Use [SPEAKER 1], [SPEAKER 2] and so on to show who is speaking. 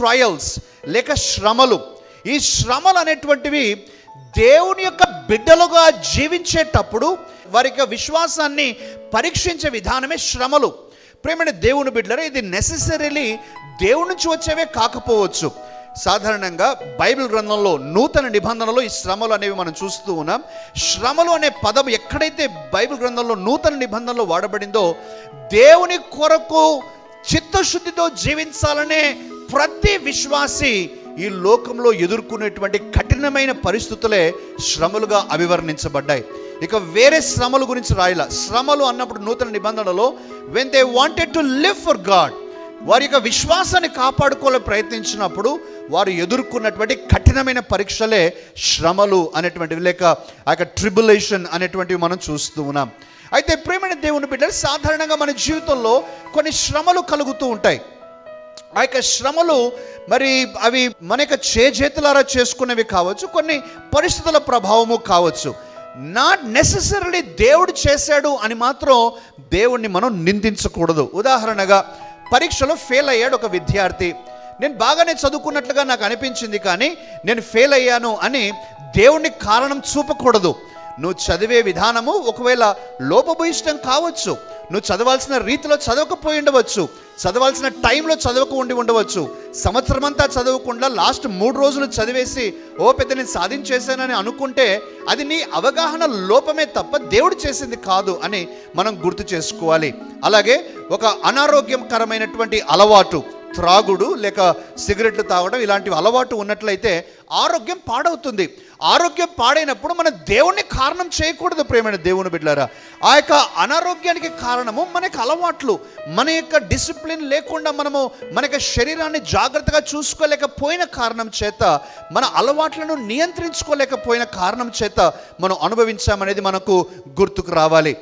[SPEAKER 1] Trials లేక శ్రమలు. ఈ శ్రమలు అనేటువంటివి దేవుని యొక్క బిడ్డలుగా జీవించేటప్పుడు వారి యొక్క విశ్వాసాన్ని పరీక్షించే విధానమే శ్రమలు. ప్రేమైన దేవుని బిడ్డలరే ఇది నెససరీలీ దేవుడి నుంచి వచ్చేవే కాకపోవచ్చు. సాధారణంగా బైబిల్ గ్రంథంలో నూతన నిబంధనలో ఈ శ్రమలు అనేవి మనం చూస్తూ ఉన్నాం. శ్రమలు అనే పదం ఎక్కడైతే బైబిల్ గ్రంథంలో నూతన నిబంధనలో వాడబడిందో దేవుని కొరకు చిత్తశుద్ధితో జీవించాలనే ప్రతి విశ్వాసి ఈ లోకంలో ఎదుర్కొనేటువంటి కఠినమైన పరిస్థితులే శ్రమలుగా అభివర్ణించబడ్డాయి. ఇక వేరే శ్రమల గురించి రాయల. శ్రమలు అన్నప్పుడు నూతన నిబంధనలో when they wanted to live for God వారి యొక్క విశ్వాసాన్ని కాపాడుకోవాలని ప్రయత్నించినప్పుడు వారు ఎదుర్కొన్నటువంటి కఠినమైన పరీక్షలే శ్రమలు అనేటువంటివి. లేక ఆ యొక్క ట్రిబులేషన్ అనేటువంటివి మనం చూస్తూ ఉన్నాం. అయితే ప్రేమైన దేవుని బిడ్డలు సాధారణంగా మన జీవితంలో కొన్ని శ్రమలు కలుగుతూ ఉంటాయి. ఆ యొక్క శ్రమలు మరి అవి మన యొక్క చేజేతులారా చేసుకునేవి కావచ్చు కొన్ని పరిస్థితుల ప్రభావము కావచ్చు. నాట్ నెససరీలీ దేవుడు చేశాడు అని మాత్రం దేవుణ్ణి మనం నిందించకూడదు. ఉదాహరణగా పరీక్షలో ఫెయిల్ అయ్యాడు ఒక విద్యార్థి. నేను బాగానే చదువుకున్నట్లుగా నాకు అనిపించింది కానీ నేను ఫెయిల్ అయ్యాను అని దేవుణ్ణి కారణం చూపకూడదు. నువ్వు చదివే విధానము ఒకవేళ లోపభూయిష్టం కావచ్చు. నువ్వు చదవాల్సిన రీతిలో చదవకపోయి ఉండవచ్చు. చదవాల్సిన టైంలో చదవక ఉండి ఉండవచ్చు. సంవత్సరం అంతా చదవకుండా లాస్ట్ మూడు రోజులు చదివేసి ఓ పెద్ద నేను సాధించేశానని అనుకుంటే అది నీ అవగాహన లోపమే తప్ప దేవుడు చేసింది కాదు అని మనం గుర్తు చేసుకోవాలి. అలాగే ఒక అనారోగ్యకరమైనటువంటి అలవాటు త్రాగుడు లేక సిగరెట్లు తాగడం ఇలాంటివి అలవాటు ఉన్నట్లయితే ఆరోగ్యం పాడవుతుంది. ఆరోగ్యం పాడైనప్పుడు మన దేవుణ్ణి కారణం చేయకూడదు ప్రేమైన దేవుని బిడ్డారా ఆ యొక్క అనారోగ్యానికి కారణము మనకి అలవాట్లు. మన యొక్క డిసిప్లిన్ లేకుండా మనము మన యొక్క శరీరాన్ని జాగ్రత్తగా చూసుకోలేకపోయిన కారణం చేత మన అలవాట్లను నియంత్రించుకోలేకపోయిన కారణం చేత మనం అనుభవించామనేది మనకు గుర్తుకు రావాలి.